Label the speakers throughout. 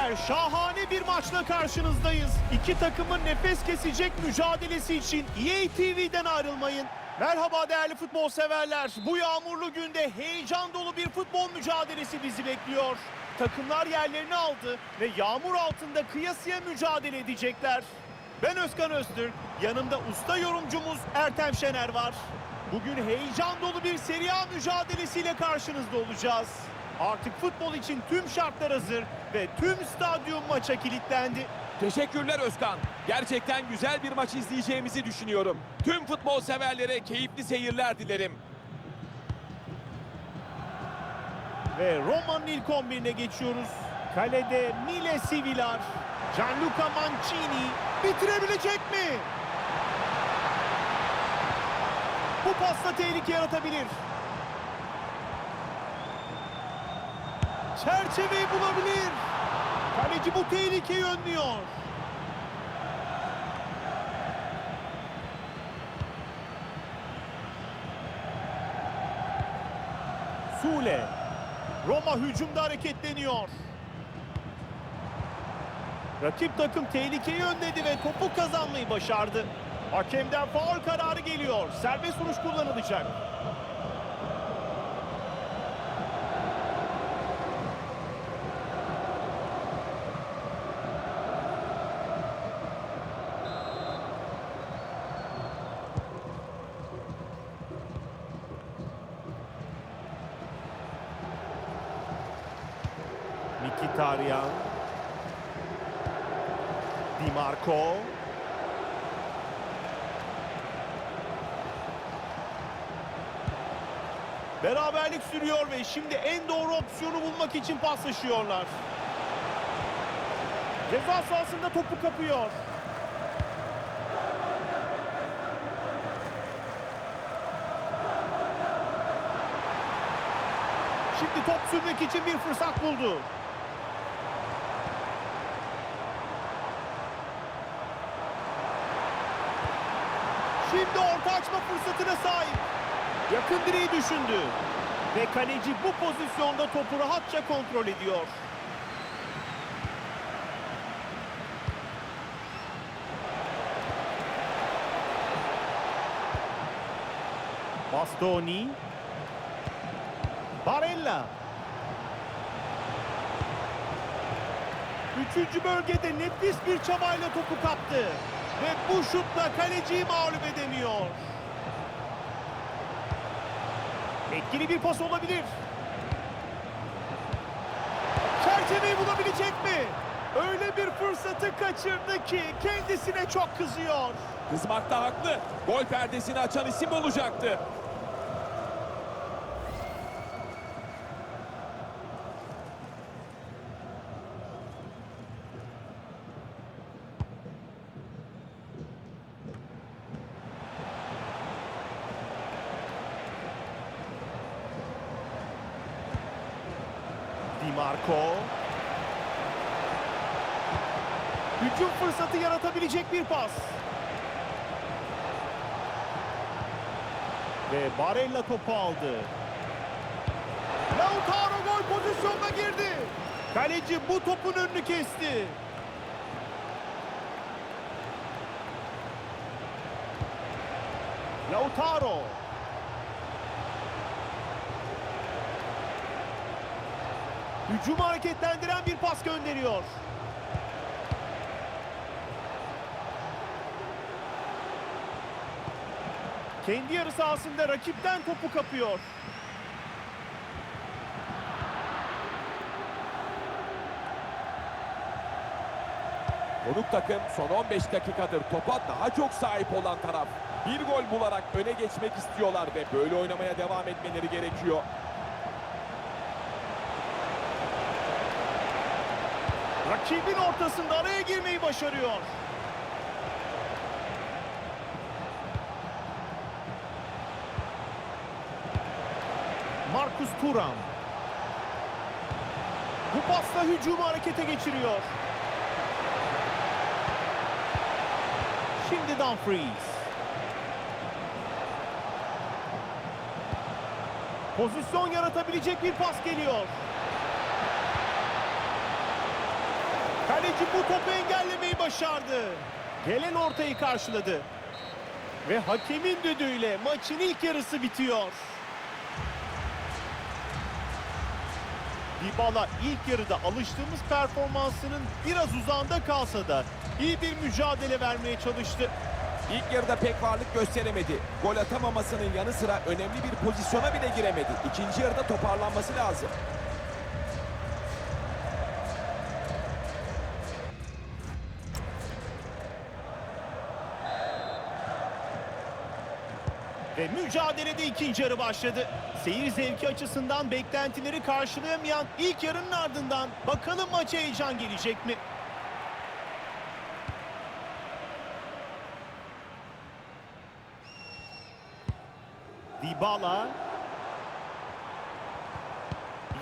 Speaker 1: Beyler şahane bir maçla karşınızdayız. İki takımın nefes kesecek mücadelesi için EA TV'den ayrılmayın. Merhaba değerli futbol severler. Bu yağmurlu günde heyecan dolu bir futbol mücadelesi bizi bekliyor. Takımlar yerlerini aldı ve yağmur altında kıyasıya mücadele edecekler. Ben Özkan Öztürk, yanımda usta yorumcumuz Ertem Şener var. Bugün heyecan dolu bir Serie A mücadelesiyle karşınızda olacağız. Artık futbol için tüm şartlar hazır ve tüm stadyum maça kilitlendi.
Speaker 2: Teşekkürler Özkan. Gerçekten güzel bir maç izleyeceğimizi düşünüyorum. Tüm futbol severlere keyifli seyirler dilerim.
Speaker 1: Ve Roma'nın ilk 11'ine geçiyoruz. Kalede Mile Sivilar, Gianluca Mancini bitirebilecek mi? Bu pasta tehlike yaratabilir. Çerçeveyi bulabilir. Kaleci bu tehlikeyi önlüyor. Sule. Roma hücumda hareketleniyor. Rakip takım tehlikeyi önledi ve topu kazanmayı başardı. Hakemden faul kararı geliyor. Serbest vuruş kullanılacak. Mkhitaryan. Di Marco. Beraberlik sürüyor ve şimdi en doğru opsiyonu bulmak için paslaşıyorlar. Ceza sahasında topu kapıyor. Şimdi top sürmek için bir fırsat buldu. Şimdi orta açma fırsatına sahip. Yakın direği düşündü. Ve kaleci bu pozisyonda topu rahatça kontrol ediyor. Bastoni. Barella. Üçüncü bölgede nefis bir çabayla topu kaptı. Ve bu şutla kaleciyi mağlup edemiyor. Etkili bir pas olabilir. Çerçeveyi bulabilecek mi? Öyle bir fırsatı kaçırdı ki kendisine çok kızıyor.
Speaker 2: Kızmakta haklı. Gol perdesini açan isim olacaktı.
Speaker 1: Marco. Hücum fırsatı yaratabilecek bir pas. Ve Barella topu aldı. Lautaro gol pozisyonuna girdi. Kaleci bu topun önünü kesti. Lautaro. Hücumu hareketlendiren bir pas gönderiyor. Kendi yarı sahasında rakipten topu kapıyor.
Speaker 2: Konuk takım son 15 dakikadır topa daha çok sahip olan taraf. Bir gol bularak öne geçmek istiyorlar ve böyle oynamaya devam etmeleri gerekiyor.
Speaker 1: Rakibin ortasında araya girmeyi başarıyor. Marcus Thuram. Bu pasla hücumu harekete geçiriyor. Şimdi Dumfries. Pozisyon yaratabilecek bir pas geliyor. Kaleci bu topu engellemeyi başardı. Gelen ortayı karşıladı. Ve hakemin düdüğüyle maçın ilk yarısı bitiyor. Dybala ilk yarıda alıştığımız performansının biraz uzağında kalsa da iyi bir mücadele vermeye çalıştı.
Speaker 2: İlk yarıda pek varlık gösteremedi. Gol atamamasının yanı sıra önemli bir pozisyona bile giremedi. İkinci yarıda toparlanması lazım.
Speaker 1: Ve mücadelede ikinci yarı başladı. Seyir zevki açısından beklentileri karşılayamayan ilk yarının ardından bakalım maça heyecan gelecek mi? Dybala.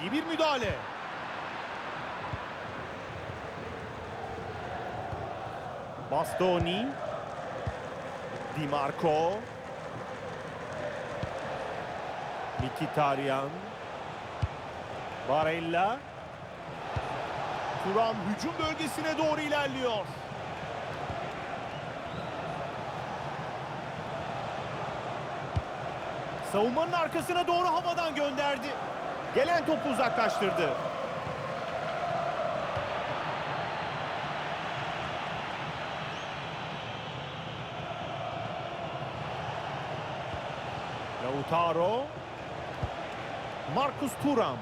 Speaker 1: İyi bir müdahale. Bastoni. Di Marco. Mkhitaryan. Barella. Turan hücum bölgesine doğru ilerliyor. Savunmanın arkasına doğru havadan gönderdi. Gelen topu uzaklaştırdı. Lautaro. Marcus Thuram.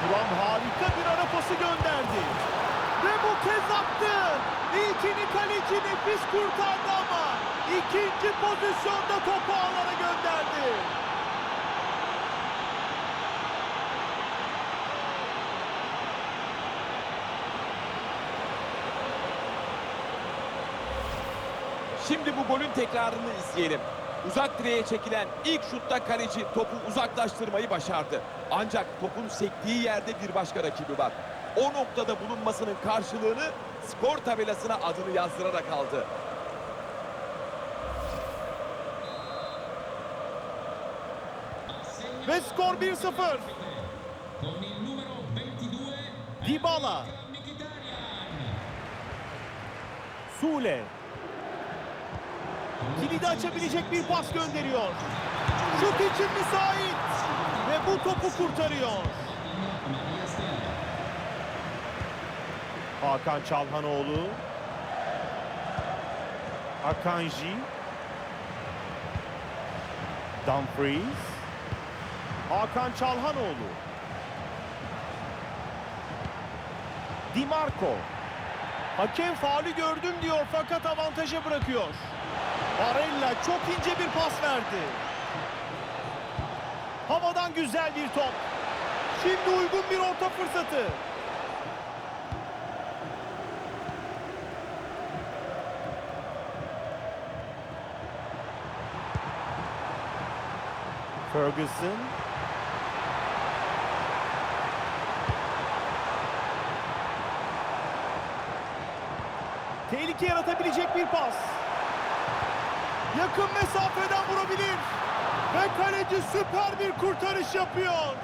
Speaker 1: Thuram harika bir ara pası gönderdi. Ve bu kez attı. İlkini kaleci nefis kurtardı ama ikinci pozisyonda topu ağlara gönderdi.
Speaker 2: Şimdi bu golün tekrarını izleyelim. Uzak direğe çekilen ilk şutta kaleci topu uzaklaştırmayı başardı. Ancak topun sektiği yerde bir başka rakibi var. O noktada bulunmasının karşılığını skor tabelasına adını yazdırarak aldı.
Speaker 1: Ve skor 1-0.
Speaker 3: con il numero 22
Speaker 1: Dybala. Sule. Kilidi açabilecek bir pas gönderiyor. Şut için müsait. Ve bu topu kurtarıyor. Hakan Çalhanoğlu. Akanji. Dumfries. Hakan Çalhanoğlu. Di Marco. Hakem faulü gördüm diyor fakat avantaja bırakıyor. Barella çok ince bir pas verdi. Havadan güzel bir top. Şimdi uygun bir orta fırsatı. Ferguson. Tehlike yaratabilecek bir pas. Yakın mesafeden vurabilir. Ve kaleci süper bir kurtarış yapıyor.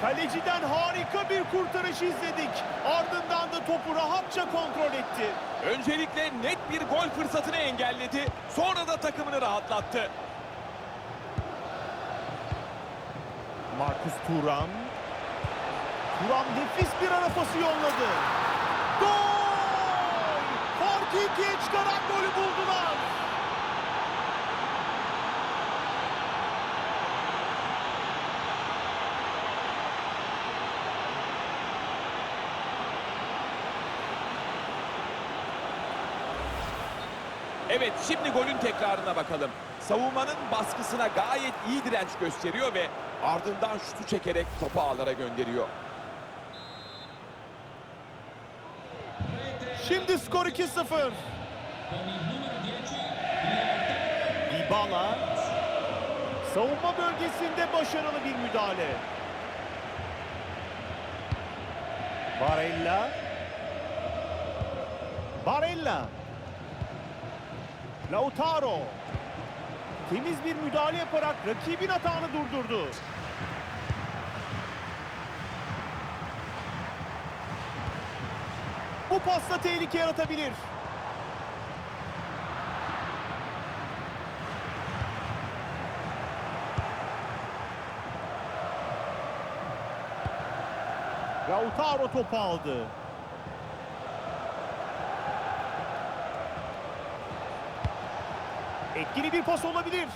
Speaker 1: Kaleciden harika bir kurtarış izledik. Ardından da topu rahatça kontrol etti.
Speaker 2: Öncelikle net bir gol fırsatını engelledi. Sonra da takımını rahatlattı.
Speaker 1: Marcus Thuram. Thuram nefis bir ara pası yolladı. Gol! Farkı ikiye çıkaran golü buldular.
Speaker 2: Şimdi golün tekrarına bakalım. Savunmanın baskısına gayet iyi direnç gösteriyor ve ardından şutu çekerek topu ağlara gönderiyor.
Speaker 1: Şimdi skor 2-0.
Speaker 3: Con il numero 10
Speaker 1: Dybala. Savunma bölgesinde başarılı bir müdahale. Barella. Barella. Lautaro. Temiz bir müdahale yaparak rakibin hatanı durdurdu. Bu pasla tehlike yaratabilir. Lautaro topu aldı. Etkili bir pas olabilir.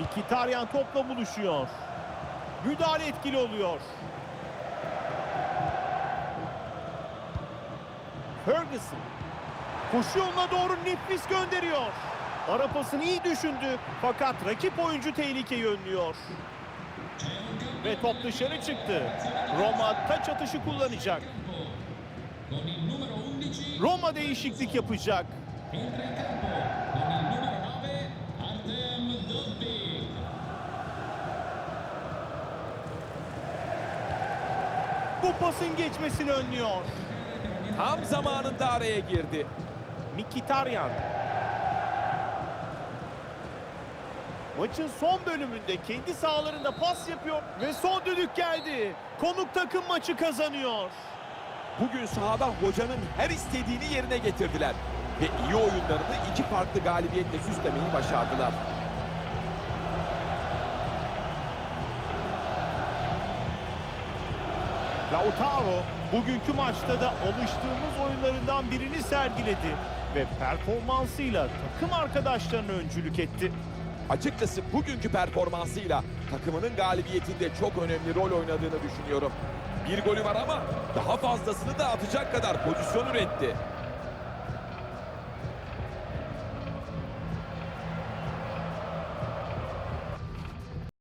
Speaker 1: Mkhitaryan topla buluşuyor. Müdahale etkili oluyor. Ferguson koşu yoluna doğru nefis gönderiyor. Ara pasını iyi düşündü fakat rakip oyuncu tehlikeyi önlüyor. Ve top dışarı çıktı. Roma taç atışı kullanacak. Roma değişiklik yapacak.
Speaker 3: entra in campo con il numero 9 Artem Dovbyk.
Speaker 1: Bu pasın geçmesini önlüyor.
Speaker 2: Tam zamanında araya girdi.
Speaker 1: Mkhitaryan. Maçın son bölümünde kendi sahalarında pas yapıyor ve son düdük geldi. Konuk takım maçı kazanıyor.
Speaker 2: Bugün sahada hocanın her istediğini yerine getirdiler. Ve iyi oyunlarını iki farklı galibiyetle süslemeyi başardılar.
Speaker 1: Lautaro bugünkü maçta da alıştığımız oyunlarından birini sergiledi ve performansıyla takım arkadaşlarına öncülük etti.
Speaker 2: Açıkçası bugünkü performansıyla takımının galibiyetinde çok önemli rol oynadığını düşünüyorum. Bir golü var ama daha fazlasını da atacak kadar pozisyon üretti.